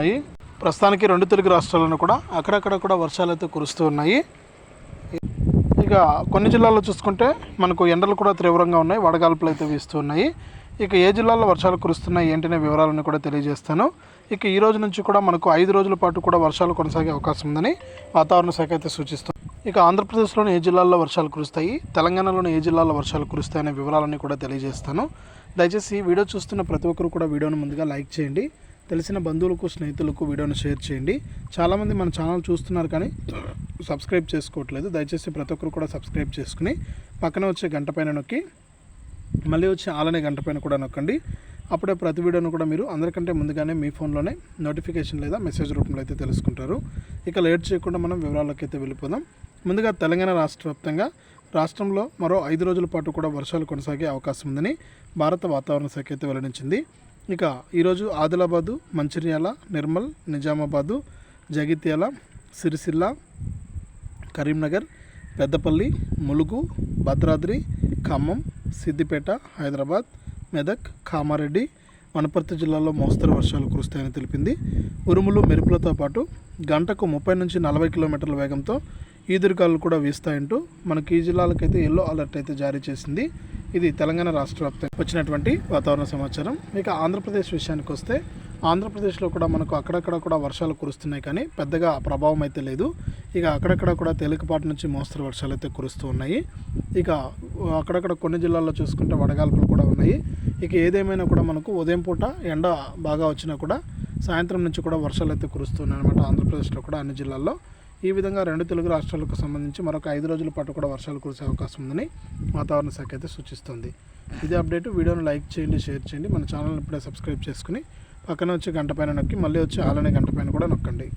ఉన్నాయి. ప్రస్తుతానికి రెండు తెలుగు రాష్ట్రాలను కూడా అక్కడక్కడ కూడా వర్షాలు అయితే కురుస్తూ ఉన్నాయి. ఇక కొన్ని జిల్లాల్లో చూసుకుంటే మనకు ఎండలు కూడా తీవ్రంగా ఉన్నాయి వడగాల్పులు అయితే వీస్తూ ఉన్నాయి. ఇక ఏ జిల్లాల్లో వర్షాలు కురుస్తున్నాయి ఏంటనే వివరాలను కూడా తెలియజేస్తాను. ఇక ఈ రోజు నుంచి కూడా మనకు ఐదు రోజుల పాటు కూడా వర్షాలు కొనసాగే అవకాశం ఉందని వాతావరణ శాఖ అయితే సూచిస్తుంది ఇక ఆంధ్రప్రదేశ్లోని ఏ జిల్లాల్లో వర్షాలు కురుస్తాయి తెలంగాణలోని ఏ జిల్లాల్లో వర్షాలు కురుస్తాయనే వివరాలన్నీ కూడా తెలియజేస్తాను. దయచేసి వీడియో చూస్తున్న ప్రతి ఒక్కరు కూడా వీడియోను ముందుగా లైక్ చేయండి. తెలిసిన బంధువులకు స్నేహితులకు వీడియోను షేర్ చేయండి. చాలామంది మన ఛానల్ చూస్తున్నారు కానీ సబ్స్క్రైబ్ చేసుకోవట్లేదు. దయచేసి ప్రతి ఒక్కరు కూడా సబ్స్క్రైబ్ చేసుకుని పక్కన వచ్చే గంట పైన నొక్కి మళ్ళీ వచ్చే ఆలనే గంట పైన కూడా నొక్కండి. అప్పుడే ప్రతి వీడియోను కూడా మీరు అందరికంటే ముందుగానే మీ ఫోన్లోనే నోటిఫికేషన్ లేదా మెసేజ్ రూపంలో అయితే తెలుసుకుంటారు. ఇక లేట్ చేయకుండా మనం వివరాల్లోకి అయితే వెళ్ళిపోదాం. ముందుగా తెలంగాణ రాష్ట్ర వ్యాప్తంగా రాష్ట్రంలో మరో ఐదు రోజుల పాటు కూడా వర్షాలు కొనసాగే అవకాశం ఉందని భారత వాతావరణ శాఖ అయితే వెల్లడించింది. ఇక ఈరోజు ఆదిలాబాదు మంచిర్యాల నిర్మల్ నిజామాబాదు జగిత్యాల సిరిసిల్ల కరీంనగర్ పెద్దపల్లి ములుగు భద్రాద్రి ఖమ్మం సిద్దిపేట హైదరాబాద్ మెదక్ కామారెడ్డి వనపర్తి జిల్లాలో మోస్తరు వర్షాలు కురుస్తాయని తెలిపింది. ఉరుములు మెరుపులతో పాటు గంటకు ముప్పై నుంచి నలభై కిలోమీటర్ల వేగంతో ఈదురుగాలు కూడా వీస్తాయంటూ మనకి ఈ జిల్లాలకైతే ఎల్లో అలర్ట్ అయితే జారీ చేసింది. ఇది తెలంగాణ రాష్ట్ర వ్యాప్తంగా వచ్చినటువంటి వాతావరణ సమాచారం. ఇక ఆంధ్రప్రదేశ్ విషయానికి వస్తే ఆంధ్రప్రదేశ్లో కూడా మనకు అక్కడక్కడ కూడా వర్షాలు కురుస్తున్నాయి కానీ పెద్దగా ప్రభావం అయితే లేదు. ఇక అక్కడక్కడ కూడా తేలికపాటి నుంచి మోస్తరు వర్షాలు అయితే కురుస్తూ ఉన్నాయి. ఇక అక్కడక్కడ కొన్ని జిల్లాల్లో చూసుకుంటే వడగాల్పులు కూడా ఉన్నాయి. ఇక ఏదేమైనా కూడా మనకు ఉదయం పూట ఎండ బాగా వచ్చినా కూడా సాయంత్రం నుంచి కూడా వర్షాలు అయితే కురుస్తున్నాయి అనమాట ఆంధ్రప్రదేశ్లో కూడా అన్ని జిల్లాల్లో. ఈ విధంగా రెండు తెలుగు రాష్ట్రాలకు సంబంధించి మరొక ఐదు రోజుల పాటు కూడా వర్షాలు కురిసే అవకాశం ఉందని వాతావరణ శాఖ అయితే సూచిస్తుంది. ఇదే అప్డేట్. వీడియోను లైక్ చేయండి షేర్ చేయండి. మన ఛానల్ని ఇప్పుడే సబ్స్క్రైబ్ చేసుకుని పక్కన వచ్చి గంట పైన నొక్కి మళ్ళీ వచ్చి ఆలనే గంట పైన కూడా నొక్కండి.